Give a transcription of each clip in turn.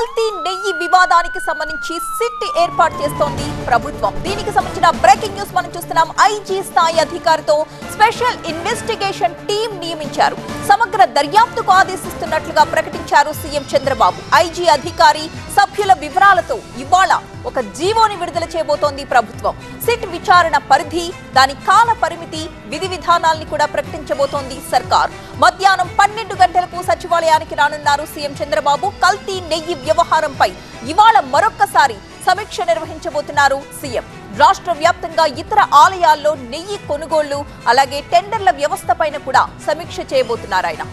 కల్తీ నెయ్యి వివాదానికి సంబంధించి సిట్ ఏర్పాటు చేస్తోంది. ప్రభుత్వం. దీనికి సంబంధించిన బ్రేకింగ్ న్యూస్ మనం చూస్తున్నాం. ఐజీ స్థాయి అధికారితో స్పెషల్ ఇన్వెస్టిగేషన్ టీం నియమించారు. సమగ్ర దర్యాప్తుకు ఆదేశిస్తున్నట్లుగా ప్రకటించారు సీఎం చంద్రబాబు. ఐజీ అధికారి సభ్యుల వివరాలతో ఇవాళ ఒక జీవోని విడుదల చేయబోతోంది ప్రభుత్వం. సిట్ విచారణ పరిధి దాని కాల పరిమితి విధి విధానాల్ని కూడా ప్రకటించబోతోంది సర్కార్. మధ్యాహ్నం పన్నెండు గంటలకు సచివాలయానికి రానున్నారు సీఎం చంద్రబాబు. కల్తీ నెయ్యి వ్యవహారంపై ఇవాళ మరొక్కసారి సమీక్ష నిర్వహించబోతున్నారు సీఎం. రాష్ట్ర వ్యాప్తంగా ఇతర ఆలయాల్లో నెయ్యి కొనుగోళ్ళు అలాగే టెండర్ల వ్యవస్థ పైన కూడా సమీక్ష చేయబోతున్నారు ఆయన.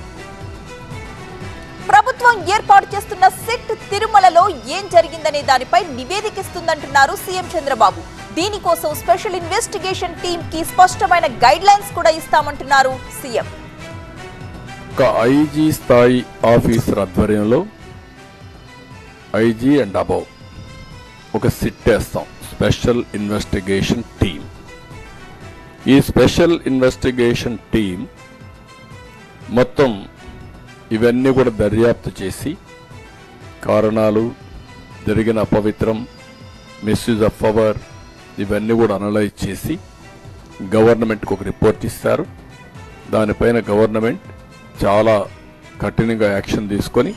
ప్రభుత్వం ఏర్పాటు చేస్తున్న సిట్ తిరుమలలో ఏం జరిగిందనే దానిపై నివేదికిస్తుందంటున్నారు సీఎం చంద్రబాబు. దీనికోసం స్పెషల్ ఇన్వెస్టిగేషన్ టీమ్కి స్పష్టమైన గైడ్ లైన్స్ కూడా ఇస్తామంటున్నారు సీఎం. ఒక ఐజీ స్థాయి ఆఫీసర్ ఆధ్వర్యంలో ఐజీ అండ్ అబౌవ్ ఒక సిట్ వేస్తాం. స్పెషల్ ఇన్వెస్టిగేషన్ టీం ఈ స్పెషల్ ఇన్వెస్టిగేషన్ టీం మొత్తం ఇవన్నీ కూడా దర్యాప్తు చేసి కారణాలు జరిగిన అపవిత్రం మిస్యూజ్ ఆఫ్ పవర్ ఇవన్నీ కూడా అనలైజ్ చేసి గవర్నమెంట్కి ఒక రిపోర్ట్ ఇస్తారు. దానిపైన గవర్నమెంట్ చాలా కఠినంగా యాక్షన్ తీసుకొని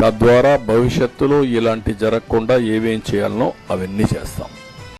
తద్వారా భవిష్యత్తులో ఇలాంటి జరగకుండా ఏమేం చేయాలనో అవన్నీ చేస్తాం.